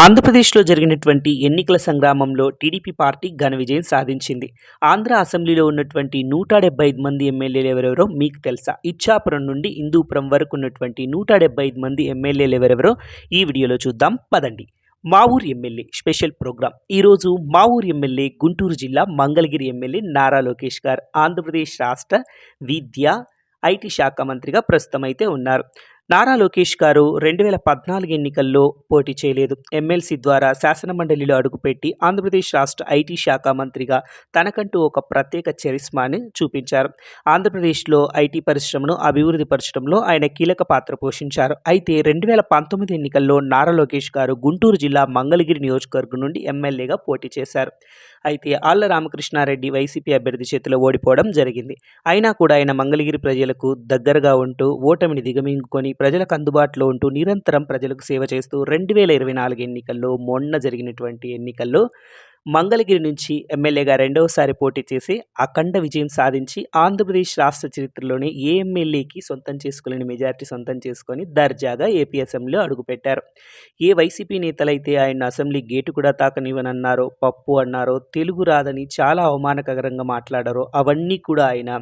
ఆంధ్రప్రదేశ్లో జరిగినటువంటి ఎన్నికల సంగ్రామంలో టీడీపీ పార్టీ ఘన విజయం సాధించింది. ఆంధ్ర అసెంబ్లీలో ఉన్నటువంటి నూట డెబ్బై ఐదు మంది ఎమ్మెల్యేలు ఎవరెవరో మీకు తెలుసా? ఇచ్చాపురం నుండి హిందూపురం వరకు ఉన్నటువంటి నూట డెబ్బై ఐదు మంది ఎమ్మెల్యేలు ఎవరెవరో ఈ వీడియోలో చూద్దాం. పదండి. మా ఊరు ఎమ్మెల్యే స్పెషల్ ప్రోగ్రాం ఈరోజు మా ఊరు ఎమ్మెల్యే గుంటూరు జిల్లా మంగళగిరి ఎమ్మెల్యే నారా లోకేష్ గారు ఆంధ్రప్రదేశ్ రాష్ట్ర విద్య ఐటీ శాఖ మంత్రిగా ప్రస్తుతం అయితే ఉన్నారు. నారా లోకేష్ గారు రెండు వేల పద్నాలుగు ఎన్నికల్లో పోటీ చేయలేదు. ఎమ్మెల్సీ ద్వారా శాసనమండలిలో అడుగుపెట్టి ఆంధ్రప్రదేశ్ రాష్ట్ర ఐటీ శాఖ మంత్రిగా తనకంటూ ఒక ప్రత్యేక చరిస్మాని చూపించారు. ఆంధ్రప్రదేశ్లో ఐటీ పరిశ్రమను అభివృద్ధి పరచడంలో ఆయన కీలక పాత్ర పోషించారు. అయితే రెండు వేల పంతొమ్మిది ఎన్నికల్లో నారా లోకేష్ గారు గుంటూరు జిల్లా మంగళగిరి నియోజకవర్గం నుండి ఎమ్మెల్యేగా పోటీ చేశారు. అయితే ఆళ్ళ రామకృష్ణారెడ్డి వైసీపీ అభ్యర్థి చేతిలో ఓడిపోవడం జరిగింది. అయినా కూడా ఆయన మంగళగిరి ప్రజలకు దగ్గరగా ఉంటూ ఓటమిని దిగమింగుకొని ప్రజలకు అందుబాటులో ఉంటూ నిరంతరం ప్రజలకు సేవ చేస్తూ రెండు వేల ఇరవై నాలుగు ఎన్నికల్లో మొన్న జరిగినటువంటి ఎన్నికల్లో మంగళగిరి నుంచి ఎమ్మెల్యేగా రెండవసారి పోటీ చేసి అఖండ విజయం సాధించి ఆంధ్రప్రదేశ్ రాష్ట్ర చరిత్రలోనే ఏ ఎమ్మెల్యేకి సొంతం చేసుకోలేని మెజారిటీ సొంతం చేసుకొని దర్జాగా ఏపీ అసెంబ్లీలో అడుగుపెట్టారు. ఏ వైసీపీ నేతలైతే ఆయన అసెంబ్లీ గేటు కూడా తాకనివ్వనన్నారో పప్పు అన్నారో తెలుగు రాదని చాలా అవమానకరంగా మాట్లాడారో అవన్నీ కూడా ఆయన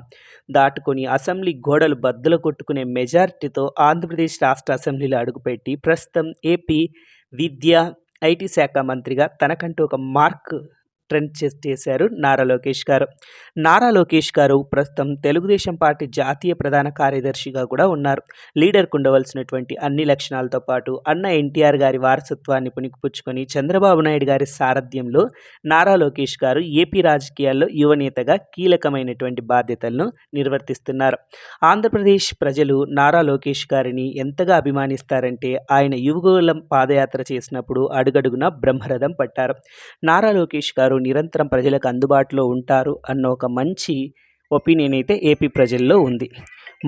దాటుకొని అసెంబ్లీ గోడలు బద్దలు కొట్టుకునే మెజారిటీతో ఆంధ్రప్రదేశ్ రాష్ట్ర అసెంబ్లీలో అడుగుపెట్టి ప్రస్తుతం ఏపీ విద్య ఐటీ శాఖ మంత్రిగా తనకంటూ ఒక మార్క్ ట్రెండ్ చేశారు నారా లోకేష్ గారు. నారా లోకేష్ గారు ప్రస్తుతం తెలుగుదేశం పార్టీ జాతీయ ప్రధాన కార్యదర్శిగా కూడా ఉన్నారు. లీడర్కు ఉండవలసినటువంటి అన్ని లక్షణాలతో పాటు అన్న ఎన్టీఆర్ గారి వారసత్వాన్ని పుణికిపుచ్చుకొని చంద్రబాబు నాయుడు గారి సారథ్యంలో నారా లోకేష్ గారు ఏపీ రాజకీయాల్లో యువనేతగా కీలకమైనటువంటి బాధ్యతలను నిర్వర్తిస్తున్నారు. ఆంధ్రప్రదేశ్ ప్రజలు నారా లోకేష్ గారిని ఎంతగా అభిమానిస్తారంటే ఆయన యువగోళం పాదయాత్ర చేసినప్పుడు అడుగడుగున బ్రహ్మరథం పట్టారు. నారా లోకేష్ గారు నిరంతరం ప్రజలకు అందుబాటులో ఉంటారు అన్న ఒక మంచి ఒపీనియన్ అయితే ఏపీ ప్రజల్లో ఉంది.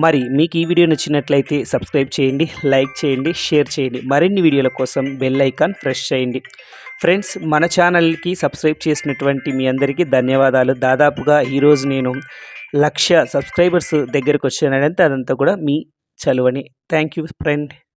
మరి మీకు ఈ వీడియో నచ్చినట్లయితే సబ్స్క్రైబ్ చేయండి లైక్ చేయండి షేర్ చేయండి. మరిన్ని వీడియోల కోసం బెల్ ఐకాన్ ప్రెస్ చేయండి. ఫ్రెండ్స్ మన ఛానల్కి సబ్స్క్రైబ్ చేసినటువంటి మీ అందరికీ ధన్యవాదాలు. దాదాపుగా ఈరోజు నేను లక్ష సబ్స్క్రైబర్స్ దగ్గరకు వచ్చానంటే అదంతా కూడా మీ చలువని. Thank you friend.